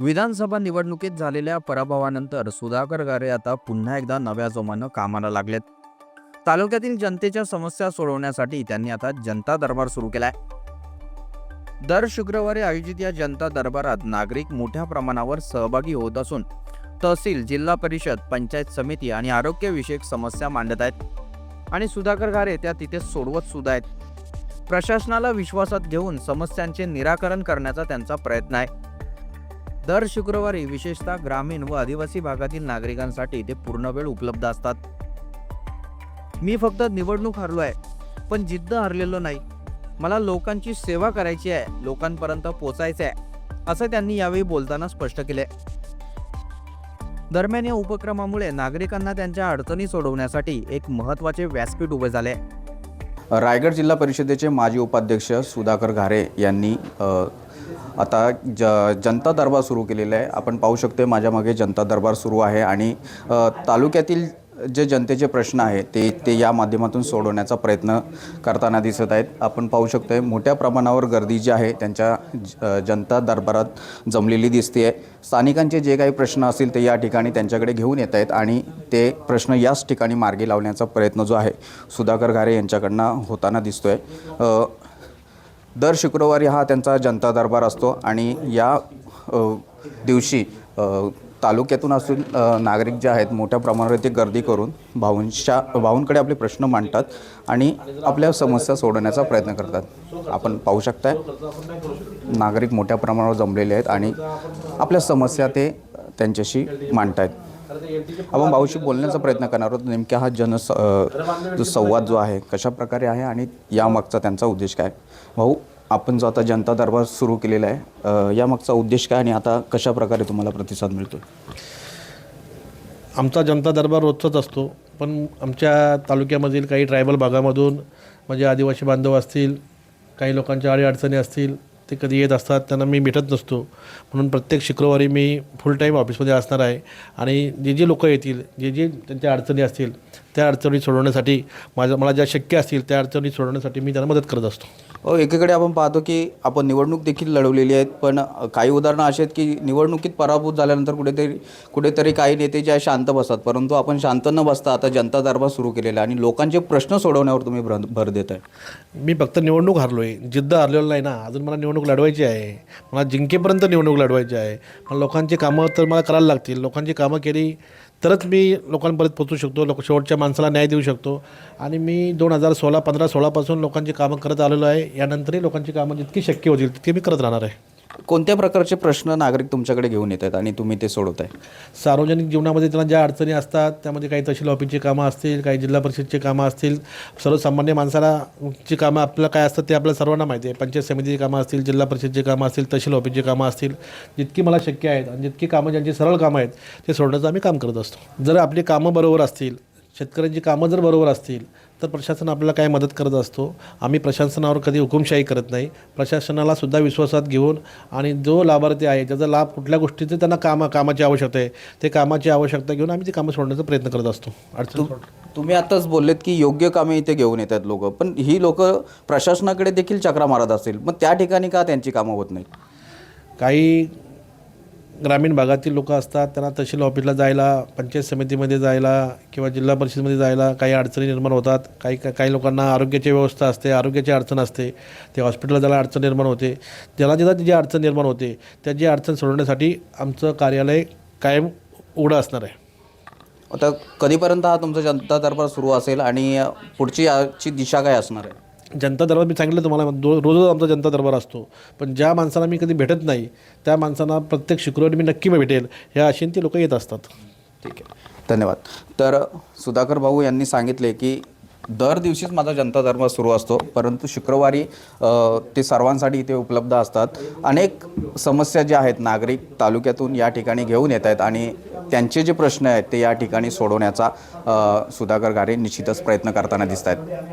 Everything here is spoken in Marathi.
विधानसभा निवडणुकीत झालेल्या पराभवानंतर सुधाकर गारे आता पुन्हा एकदा नव्या जोमानं कामाला लागलेत. तालुक्यातील जनतेच्या समस्या सोडवण्यासाठी त्यांनी आता जनता दरबार सुरू केलाय. दर शुक्रवारी आयोजित या जनता दरबारात नागरिक मोठ्या प्रमाणावर सहभागी होत असून तहसील जिल्हा परिषद पंचायत समिती आणि आरोग्यविषयक समस्या मांडत आहेत. आणि सुधाकर गारे त्या तिथे सोडवत सुद्धा आहेत. प्रशासनाला विश्वासात घेऊन समस्यांचे निराकरण करण्याचा त्यांचा प्रयत्न आहे. दर शुक्रवारी विशेषतः ग्रामीण व आदिवासी भागातील नागरिकांसाठी ते पूर्ण वेळ उपलब्ध असतात. मी फक्त निवडणूक हरलो आहे पण जिद्द हरलेलो नाही. मला लोकांची सेवा करायची आहे लोकांपर्यंत पोचायचं आहे असं त्यांनी यावेळी बोलताना स्पष्ट केले दरम्यान या उपक्रमामुळे नागरिकांना त्यांच्या अडचणी सोडवण्यासाठी एक महत्त्वाचे व्यासपीठ उभे झाले. रायगड जिल्हा परिषदेचे माजी उपाध्यक्ष सुधाकर घारे यांनी आता ज जनता दरबार सुरू केलेला आहे. आपण पाहू शकतो माझ्या मागे जनता दरबार सुरू आहे आणि तालुक्यातील जे जनतेचे प्रश्न आहे ते ते या माध्यमातून सोडवण्याचा प्रयत्न करताना दिसत आहेत. आपण पाहू शकतो मोठ्या प्रमाणावर गर्दी जी आहे त्यांच्या ज- जनता दरबारात जमलेली दिसते आहे. स्थानिकांचे जे काही प्रश्न असतील ते या ठिकाणी त्यांच्याकडे घेऊन येत आहेत आणि ते प्रश्न याच ठिकाणी मार्गी लावण्याचा प्रयत्न जो आहे सुधाकर घारे यांच्याकडनं होताना दिसतो आहे दर शुक्रवारी हा त्यांचा जनता दरबार असतो आणि या दिवशी तालुक्यातून असून नागरिक जे आहेत मोठ्या प्रमाणावर ते गर्दी करून भाऊंच्या भाऊंकडे आपले प्रश्न मांडतात आणि आपल्या समस्या सोडवण्याचा प्रयत्न करतात. आपण पाहू शकताय नागरिक मोठ्या प्रमाणावर जमलेले आहेत आणि आपल्या समस्या ते त्यांच्याशी मांडत आहेत आपण भाऊशी बोलण्याचा प्रयत्न करणार आहोत. नेमक्या हा जन अ, जो संवाद जो आहे कशा प्रकारे आहे आणि यामागचा त्यांचा उद्देश काय? भाऊ आपण जो आता जनता दरबार सुरू केलेला आहे यामागचा उद्देश काय आणि आता कशा प्रकारे तुम्हाला प्रतिसाद मिळतो आमचा जनता दरबार रोजचाच असतो पण आमच्या तालुक्यामधील काही ट्रायबल भागामधून म्हणजे आदिवासी बांधव असतील काही लोकांच्या अडीअडचणी असतील ते कधी येत असतात त्यांना मी भेटत नसतो. म्हणून प्रत्येक शुक्रवारी मी फुल टाईम ऑफिसमध्ये असणार आहे. आणि जे जे लोक येतील जे जे त्यांच्या अडचणी असतील त्या अडचणी सोडवण्यासाठी माझं मला ज्या शक्य असतील त्या अडचणी सोडवण्यासाठी मी त्यांना मदत करत असतो. हो एकीकडे आपण पाहतो की आपण निवडणूक देखील लढवलेली आहेत पण काही उदाहरणं अशी आहेत की निवडणुकीत पराभूत झाल्यानंतर कुठेतरी कुठेतरी काही नेते जे आहे शांत बसतात. परंतु आपण शांत न बसता आता जनता दरबार सुरू केलेला आहे आणि लोकांचे प्रश्न सोडवण्यावर तुम्ही भर भर देत आहे मी फक्त निवडणूक हारलो आहे जिद्द हारलेलो नाही ना. अजून मला निवडणूक लढवायची आहे. मला जिंकेपर्यंत निवडणूक लढवायची आहे. मला लोकांची कामं तर मला करायला लागतील. लोकांची कामं केली तरच मी लोकांपर्यंत पोचू शकतो लोक शेवटच्या माणसाला न्याय देऊ शकतो. आणि मी दोन हजार सोळा पंधरा सोळापासून लोकांची कामं करत आलेलो आहे. यानंतरही लोकांची कामं जितकी शक्य होतील तितकी मी करत राहणार आहे. कोणत्या प्रकारचे प्रश्न नागरिक तुमच्याकडे घेऊन येत आहेत आणि तुम्ही ते सोडवत आहे सार्वजनिक जीवनामध्ये त्यांना ज्या अडचणी असतात त्यामध्ये काही तहसील ऑफिसची कामं असतील काही जिल्हा परिषदची कामं असतील सर्वसामान्य माणसाला ची कामं आपल्याला काय असतात ते आपल्याला सर्वांना माहिती आहे. पंचायत समितीची कामं असतील जिल्हा परिषदची कामं असतील तहसील ऑफिसची कामं असतील जितकी मला शक्य आहेत आणि जितकी कामं ज्यांची सरळ कामं आहेत ते सोडण्याचं आम्ही काम करत असतो. जर आपली कामं बरोबर असतील शेतकऱ्यांची कामं जर बरोबर असतील तर प्रशासन आपल्याला काय मदत करत असतो? आम्ही प्रशासनावर कधी हुकुमशाही करत नाही. प्रशासनाला सुद्धा विश्वासात घेऊन आणि जो लाभार्थी आहे ज्याचा लाभ कुठल्या गोष्टीचे त्यांना कामा कामाची आवश्यकता आहे ते कामाची आवश्यकता घेऊन आम्ही ती कामं सोडण्याचा प्रयत्न करत असतो. अडचण तुम्ही आताच बोललेत की योग्य कामे इथे घेऊन येतात लोक. पण ही लोक प्रशासनाकडे देखील चक्रा मारत असतील. मग त्या ठिकाणी का त्यांची कामं होत नाहीत? काही ग्रामीण भागातील लोक असतात त्यांना तहसील ऑफिसला जायला पंचायत समितीमध्ये जायला किंवा जिल्हा परिषदेमध्ये जायला काही अडचणी निर्माण होतात. काही काही लोकांना आरोग्याची व्यवस्था असते आरोग्याची अडचण असते. ते हॉस्पिटलला जायला अडचण निर्माण होते. ज्याला ज्याला जी अडचण निर्माण होते त्याची अडचण सोडवण्यासाठी आमचं कार्यालय कायम उघडं असणार आहे. आता कधीपर्यंत हा तुमचा जनता दरबार सुरू असेल आणि पुढची याची दिशा काय असणार आहे? जनता दरबार मी सांगितलं तुम्हाला दो रोजच आमचा जनता दरबार असतो. पण ज्या माणसाला मी कधी भेटत नाही त्या माणसांना प्रत्येक शुक्रवारी मी नक्की भेटेल ह्या आशेने ते लोक येत असतात. ठीक आहे. धन्यवाद. तर सुधाकर भाऊ यांनी सांगितले की दर दिवशीच माझा जनता धर्म सुरू असतो परंतु शुक्रवारी ते सर्वांसाठी इथे उपलब्ध असतात. अनेक समस्या ज्या आहेत नागरिक तालुक्यातून या ठिकाणी घेऊन येत आहेत आणि त्यांचे जे प्रश्न आहेत ते या ठिकाणी सोडवण्याचा सुधाकर गारे निश्चितच प्रयत्न करताना दिसत आहेत.